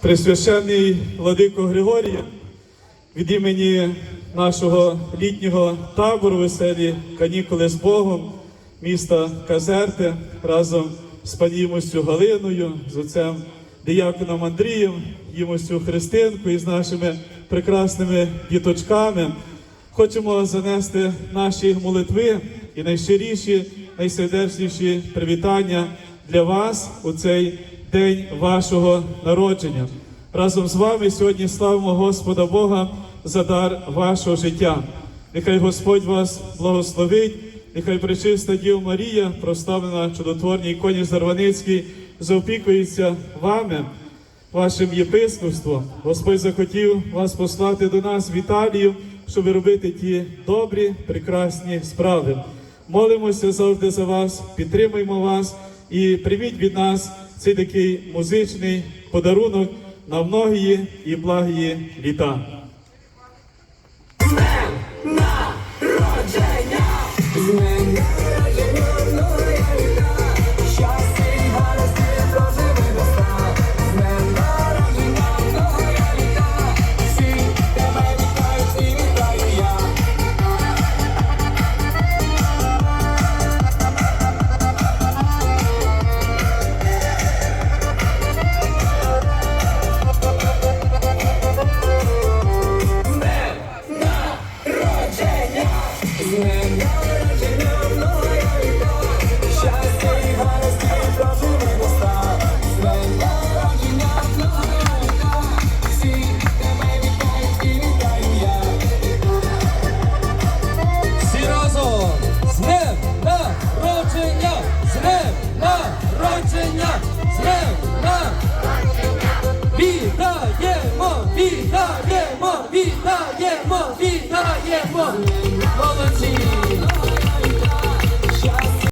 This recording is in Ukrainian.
Пресвященний владико Григорія, від імені нашого літнього табору веселі канікули з Богом, міста Казерти, разом з панімостю Галиною, з отцем Діяконом Андрієм, їмостю Христинкою і з нашими прекрасними діточками. Хочемо занести наші молитви і найщиріші, найсердечніші привітання для вас у цей день вашого народження. Разом з вами сьогодні славимо Господа Бога за дар вашого життя. Нехай Господь вас благословить, нехай пречиста Діва Марія, прославлена чудотворній іконі Зарваницькій, заопікується вами, вашим єпископством. Господь захотів вас послати до нас в Італію, щоб робити ті добрі, прекрасні справи. Молимося завжди за вас, підтримуємо вас і прийміть від нас цей такий музичний подарунок на многії і благії літа. Всі народження! З днем народження!